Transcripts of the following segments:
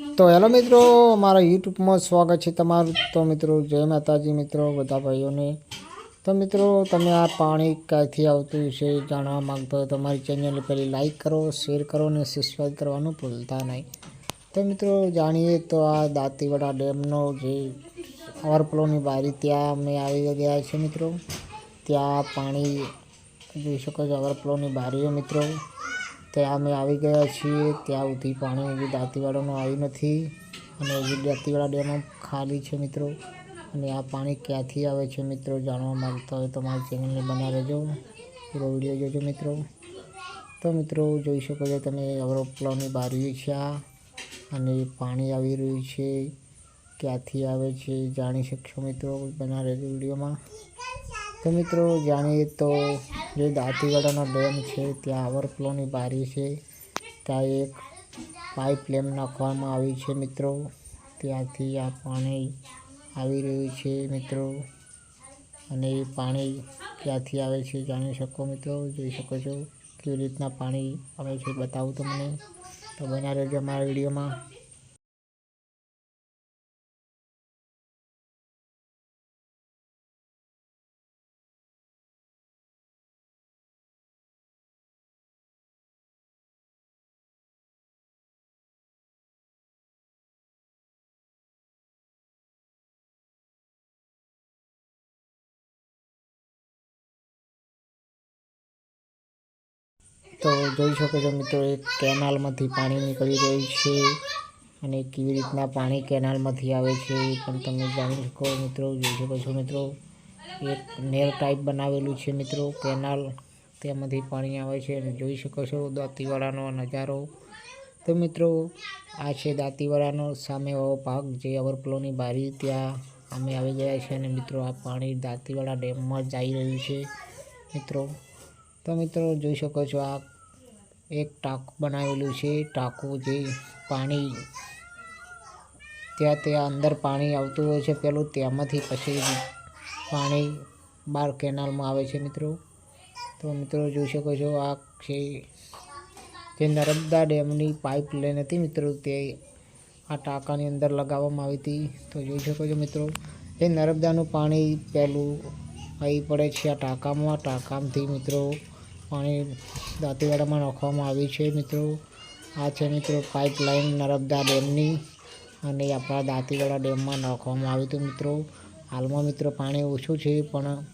તો હેલો મિત્રો, મારા યુટ્યુબમાં સ્વાગત છે તમારું. તો મિત્રો, જય માતાજી મિત્રો, બધા ભાઈઓને. તો મિત્રો, તમે આ પાણી ક્યાંથી આવતું છે જાણવા માંગતો તો મારી ચેનલને પહેલી લાઈક કરો, શેર કરો અને સબસ્ક્રાઈબ કરવાનું ભૂલતા નહીં. તો મિત્રો, જાણીએ તો આ દાંતીવાડા ડેમનો જે ઓવરફ્લોની બારી ત્યાં અમે આવી ગયા છે મિત્રો. ત્યાં પાણી, જોઈ શકો છો ઓવરફ્લોની બારીઓ મિત્રો. ત્યાં અમે આવી ગયા છીએ. ત્યાં સુધી પાણી હજી દાંતીવાડાનું આવ્યું નથી. અને હજી દાંતીવાડા ડેમ ખાલી છે મિત્રો. અને આ પાણી ક્યાંથી આવે છે મિત્રો જાણવા માગતા હોય તો મારી ચેનલને બના રહેજો. પૂરો વીડિયો જોજો મિત્રો. તો મિત્રો જોઈ શકો છો તમે ઓવરફ્લોની બારી છે આ. અને પાણી આવી રહ્યું છે. ક્યાંથી આવે છે જાણી શકશો મિત્રો. બના રહેજો વિડીયોમાં. તો મિત્રો જાણીએ તો જે દાંતીવાડાનો ડેમ છે, ત્યાં ઓવરફ્લોની બારી છે. ત્યાં એક પાઇપ લેમ નાખવામાં આવી છે મિત્રો. ત્યાંથી આ પાણી આવી રહ્યું છે મિત્રો. અને એ પાણી ક્યાંથી આવે છે જાણી શકો મિત્રો? જોઈ શકો છો. કેવી રીતના પાણી આવે છે બતાવું તમને. તો બના રહેજો અમારા વિડીયોમાં. તો જોઈ શકો છો મિત્રો, એક કેનાલમાંથી પાણી નીકળી રહ્યું છે અને કેવી રીતના પાણી કેનાલમાંથી આવે છે એ પણ તમે જાણી શકો મિત્રો, જોઈ શકો છો મિત્રો. એક નેર ટાઈપ બનાવેલું છે મિત્રો, કેનાલ. તેમાંથી પાણી આવે છે અને જોઈ શકો છો દાંતીવાડાનો નજારો. તો મિત્રો, આ છે દાંતીવાડાનો સામે વાળો ભાગ જે ઓવરફ્લોની બારી ત્યાં અમે આવી ગયા છે અને મિત્રો, આ પાણી દાંતીવાડા ડેમમાં જ આવી રહ્યું છે. મિત્રો તો મિત્રો જોઈ શકો છો આ એક ટાંકું બનાવેલું છે. ટાંકું જે પાણી ત્યાં ત્યાં અંદર પાણી આવતું હોય છે પેલું ત્યાંમાંથી પછી પાણી બહાર કેનાલમાં આવે છે મિત્રો. તો મિત્રો જોઈ શકો છો આ છે જે નર્મદા ડેમની પાઇપ લાઈન હતી મિત્રો તે આ ટાંકાની અંદર લગાવવામાં આવી હતી. તો જોઈ શકો છો મિત્રો એ નર્મદાનું પાણી પહેલું આવી પડે છે આ ટાંકામાં. ટાંકામાંથી મિત્રો પાણી દાંતીવાડામાં નાખવામાં આવ્યું છે, મિત્રો. આ છે, મિત્રો પાઇપલાઇન નર્મદા ડેમની અને આપણા દાંતીવાડા ડેમમાં નાખવામાં આવ્યું હતું, મિત્રો. હાલમાં, મિત્રો, પાણી ઓછું છે, પણ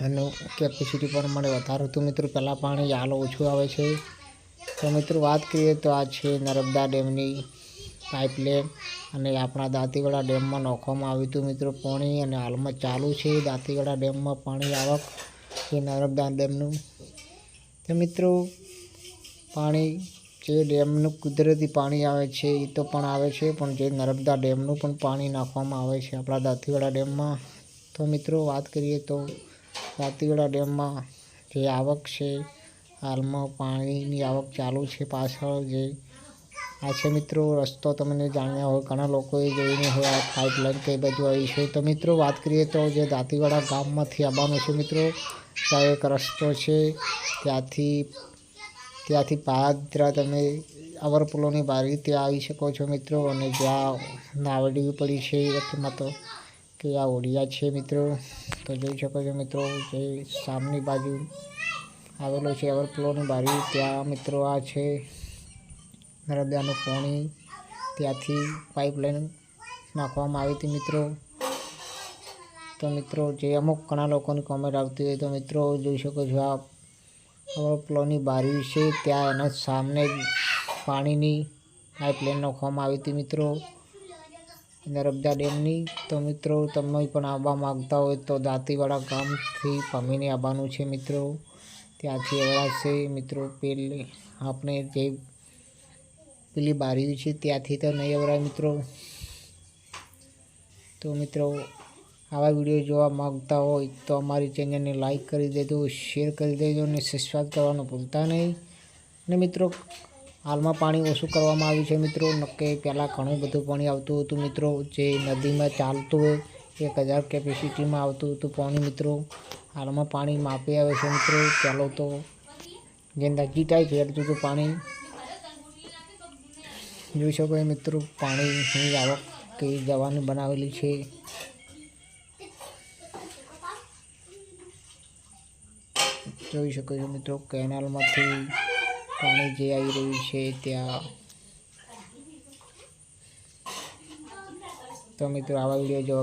એનું કેપેસિટી પ્રમાણે વધારે હતું, મિત્રો. પહેલાં પાણી હાલ ઓછું આવે છે. તો, મિત્રો, વાત કરીએ તો આ છે નર્મદા ડેમની પાઇપલાઇન અને આપણા દાંતીવાડા ડેમમાં નાખવામાં આવ્યું હતું, મિત્રો, પાણી. અને હાલમાં ચાલુ છે દાંતીવાડા ડેમમાં પાણી આવક એ નર્મદા ડેમનું તો મિત્રો, પાણી જે ડેમનું કુદરતી પાણી આવે છે એ તો પણ આવે છે, પણ જે નર્મદા ડેમનું પણ પાણી નાખવામાં આવે છે આપણા દાંતીવાડા ડેમમાં. તો મિત્રો, વાત કરીએ તો દાંતીવાડા ડેમમાં જે આવક છે, હાલમાં પાણીની આવક ચાલુ છે પાછળ જે આ છે મિત્રો, રસ્તો તમને જાણ્યા હોય, ઘણા લોકોએ જોઈને હોય આ પાઇપલાઇન કઈ બાજુ આવી છે. તો મિત્રો, વાત કરીએ તો જે દાંતીવાડા ગામમાંથી આવવાનું છે મિત્રો ત્યાં એક રસ્તો છે. ત્યાંથી ત્યાંથી પાદરા તમે અવરપુલોની બારી ત્યાં આવી શકો છો મિત્રો. અને જ્યાં નાવડી પડી છે એટલમાં તો, કે આ ઓડિયા છે મિત્રો. તો જોઈ શકો છો મિત્રો જે સામની બાજુ આવેલો છે અવરપુલોની બારી. ત્યાં મિત્રો આ છે નર્મદાનું પાણી. ત્યાંથી પાઇપલાઇન નાખવામાં આવી હતી મિત્રો. તો મિત્રો, જે અમુક ઘણા લોકોની કોમેન્ટ આવતી હોય તો મિત્રો જોઈ શકો છો આ પ્લોની બારી છે, ત્યાં એના સામને પાણીની પાઇપલાઇન નાખવામાં આવી હતી મિત્રો. નર્મદા ડેમની, તો મિત્રો તમે પણ આવવા માગતા હોય તો દાંતીવાડા ગામથી પમીને આવવાનું છે મિત્રો. ત્યાંથી અવડાશે મિત્રો પેલી આપણે જે પેલી બારી છે ત્યાંથી તો નહીં અવડાય મિત્રો. તો મિત્રો આવા વીડિયો જોવા માગતા હોય તો અમારી ચેનલને લાઇક કરી દેજો, શેર કરી દેજો અને સબસ્ક્રાઈબ કરવાનું ભૂલતા નહીં. અને મિત્રો, હાલમાં પાણી ઓછું કરવામાં આવ્યું છે મિત્રો. નક્કે પહેલાં ઘણું બધું પાણી આવતું હતું મિત્રો. જે નદીમાં ચાલતું હોય, એક હજાર કેપેસિટીમાં આવતું હતું પાણી મિત્રો. હાલમાં પાણી માપે આવે છે મિત્રો. પહેલો તો જે નદી ટાઈપ હેડતું હતું પાણી. જોઈ શકો મિત્રો, પાણીની આવક કઈ જવાની બનાવેલી છે. જોઈ શકો છો મિત્રો, કેનાલમાંથી પાણી જે આવી રહ્યું છે ત્યાં. તો મિત્રો, આવા વીડિયો જોવા